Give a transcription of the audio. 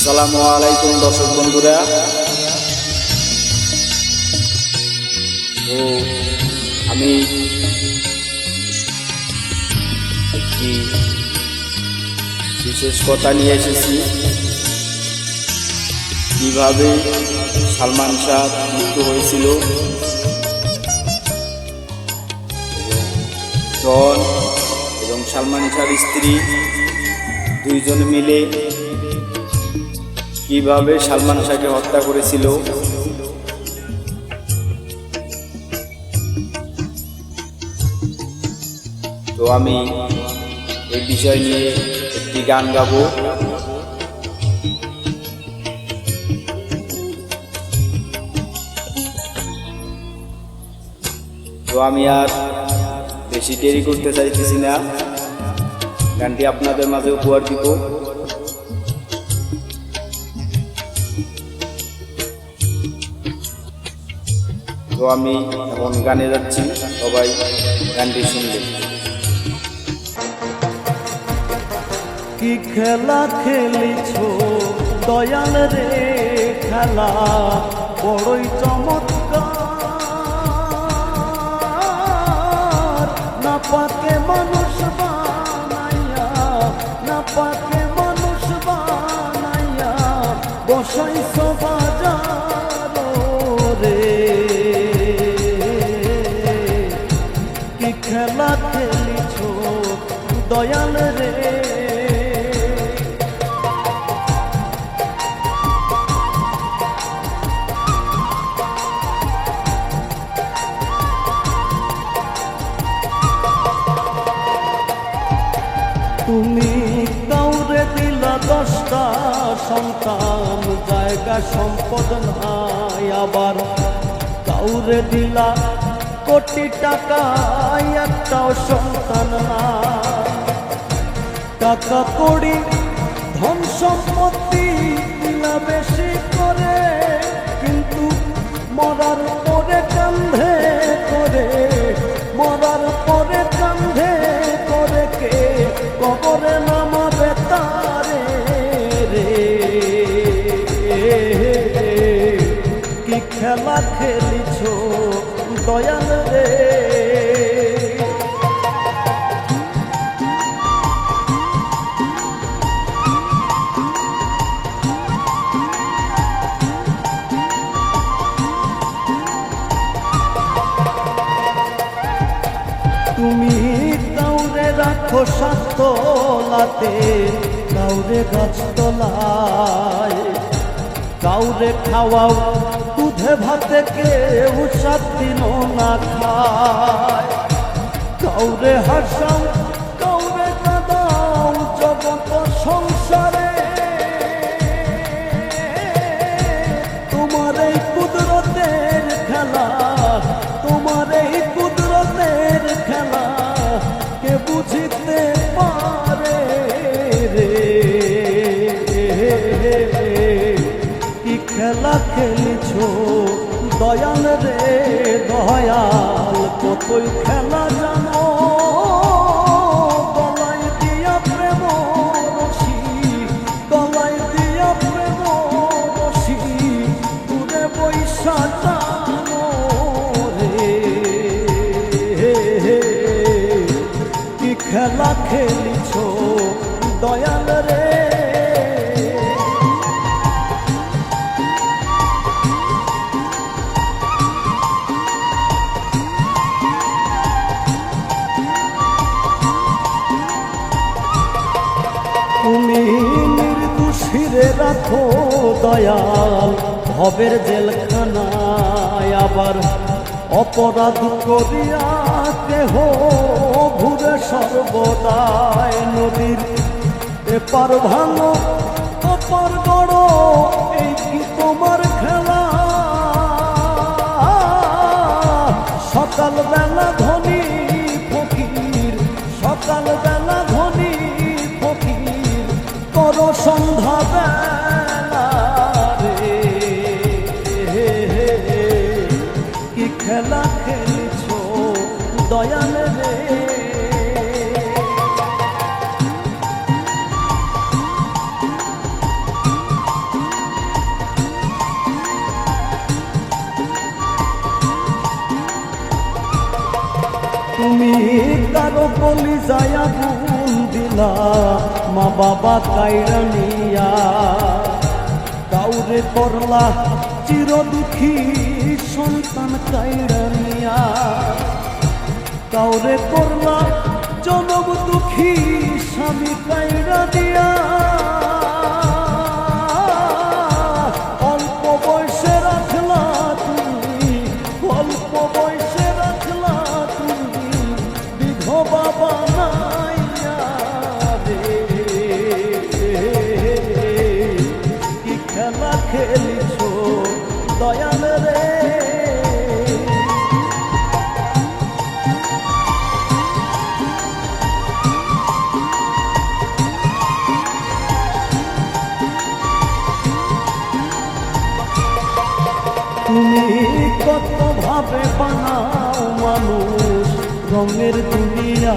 আসসালামু আলাইকুম দর্শক বন্ধুরা। তো আমি একটি বিশেষ কথা নিয়ে এসেছি। কীভাবে সালমান শাহ মৃত্যু হয়েছিল ডন এবং সালমান শাহর স্ত্রী দুইজন মিলে কীভাবে সালমান শাহকে হত্যা করেছিল? তো আমি এই বিষয় নিয়ে একটি গান গাবো। তো আমি আর বেশি দেরি করতে চাইতেছি না। গানটি আপনাদের মাঝে উপহার দিব। তো আমি এখন গানে যাচ্ছি, সবাই গানটি শুনবেন কি খেলা খেলিছ? দয়াল রে, খেলা বড়ই চমৎকার। না পাকে মানুষ তুমি কাউরে দিলা দশটা সন্তান, জায়গা সম্পদ নাই আবার। কাউরে দিলা কোটি টাকা, একটাও সন্তান নাই। টাকা কড়ি, ধন সম্পত্তি দিলা বেশি করে, কিন্তু মরার খেলা খেলিছ দয়াল রে। তুমি কাউরে কাউরে গাছতলায়। কাউরে খাওয়াও দুধে ভাতে কেউ সাত দিন না খায়। কাউরে হাসাও, কাউরে কাদাও, জগত সংসারে। তোমার এই কুদরতের খেলা, তোমার এই কুদরতের খেলা কে বুঝিতে পারে রে? কি খেলা দয়াল রে, দয়াল, কতই খেলা জানো? গলায় দিয়া প্রেম রশি গলায় দিয়া প্রেম রশি দূরে বৈশা টানো রে। কি খেলা খেলিছ নির্দোষীরে রাখো দয়াল। ভবের জেলখানায় আবার অপরাধ করিয়া কেহ ঘুরে সর্বদায় নদীর এপার ভাঙো অপর গড়। খেলা খেলছ, দয়াল রে। তুমি কারও কলি যায় ভুল দিলা, মা বাবা কাইরানিয়া কাউরে পড়লা চির দুঃখী সন্তান কাইরানিয়া কাউরে করলা জনম দুঃখী স্বামী কাইরা দিয়া। তুমি কত ভাবে বানাও মানুষ রঙের দুনিয়া।